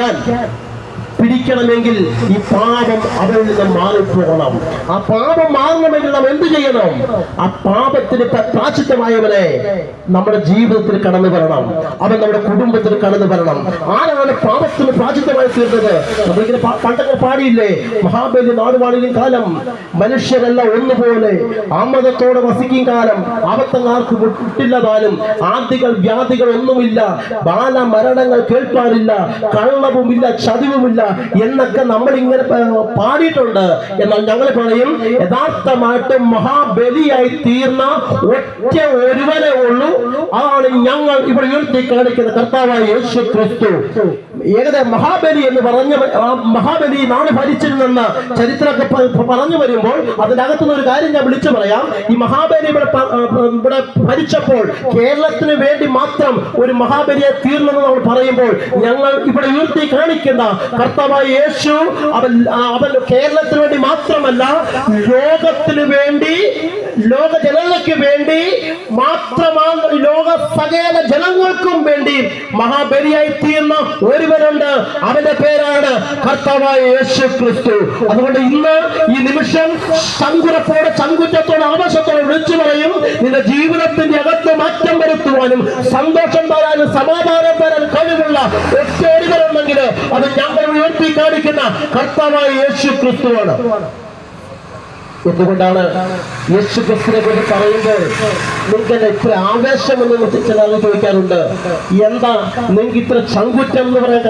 can. can. പിടിക്കണമെങ്കിൽ ഈ പാപം അവരിൽ നിന്ന് മാറിപ്പോകണം. ആ പാപം മാറണമെങ്കിൽ നാം എന്ത് ചെയ്യണം? ആ പാപത്തിന് പ്രാശിത്തമായവനെ നമ്മുടെ ജീവിതത്തിൽ കടന്നു വരണം. അവൻ നമ്മുടെ കുടുംബത്തിൽ കടന്നു വരണം. ആരാണ് പാപത്തിന് പ്രാചിത്തമായി തീർന്നത് നമ്മളിങ്ങനെ പണ്ടൊക്കെ പാടിയില്ലേ? മഹാബലി നാടുവാണിയും കാലം. മനുഷ്യരെല്ലാം ഒന്നുപോലെ. ആമതത്തോടെ വസിക്കും കാലം. ആപത്തങ്ങാർക്ക് മുട്ടില്ലതാനും ആദികൾ വ്യാധികൾ ഒന്നുമില്ല. ബാല മരണങ്ങൾ കേൾപ്പാനില്ല കള്ളവുമില്ല ചതിവുമില്ല. എന്നൊക്കെ നമ്മൾ ഇങ്ങനെ പാടിയിട്ടുണ്ട്. എന്നാൽ ഞങ്ങൾ പറയും യഥാർത്ഥമായിട്ട് മഹാബലിയായി തീർന്ന ഒറ്റ ഒരുവനെ ഉള്ളൂ. അതാണ് ഞങ്ങൾ ഇവിടെ ഉയർത്തി കാണിക്കുന്ന കർത്താവായ യേശു ക്രിസ്തു ഏകദേശം മഹാബലി എന്ന് പറഞ്ഞ മഹാബലി നാട് ഭരിച്ചിരുന്നെന്ന് ചരിത്രമൊക്കെ പറഞ്ഞു വരുമ്പോൾ അതിനകത്തുനിന്ന് ഒരു കാര്യം ഞാൻ വിളിച്ചു പറയാം. ഈ മഹാബലി ഇവിടെ ഇവിടെ ഭരിച്ചപ്പോൾ കേരളത്തിന് വേണ്ടി മാത്രം ഒരു മഹാബലിയെ തീർന്നെന്ന് നമ്മൾ പറയുമ്പോൾ ഞങ്ങൾ ഇവിടെ ഉയർത്തി കാണിക്കുന്ന കർത്താവായ യേശു അവൻ അവൻ കേരളത്തിന് വേണ്ടി മാത്രമല്ല ലോകത്തിന് വേണ്ടി ലോക ജനങ്ങൾക്ക് വേണ്ടി മാത്രമാണ് ലോക സകല ജനങ്ങൾക്കും വേണ്ടി മഹാബലിയായി തീർന്ന ഒരുവനുണ്ട്. അവന്റെ പേരാണ് കർത്താവായ യേശു ക്രിസ്തു അതുകൊണ്ട് ഇന്ന് ഈ നിമിഷം സങ്കുരത്തോടെ ചങ്കുറ്റത്തോടെ ആവേശത്തോടെ വിളിച്ചു പറയും. നിന്റെ ജീവിതത്തിന്റെ അകത്ത് മാറ്റം വരുത്തുവാനും സന്തോഷം തരാനും സമാധാനം തരാൻ കഴിവുള്ള ഒറ്റ ഒരുവരുണ്ടെങ്കിൽ അത് ഞങ്ങൾ ഉയർത്തി കാണിക്കുന്ന കർത്താവായ യേശു ക്രിസ്തുവാണ് എന്തുകൊണ്ടാണ് യേശു ക്രിസ്തുവിനെ കുറിച്ച് പറയുമ്പോൾ നിങ്ങൾക്ക് ഇത്ര ആവേശം എന്ന് ചില ചോദിക്കാറുണ്ട്. എന്താ നിങ്ങൾക്ക് ഇത്ര ചങ്കുറ്റം എന്ന് പറയാൻ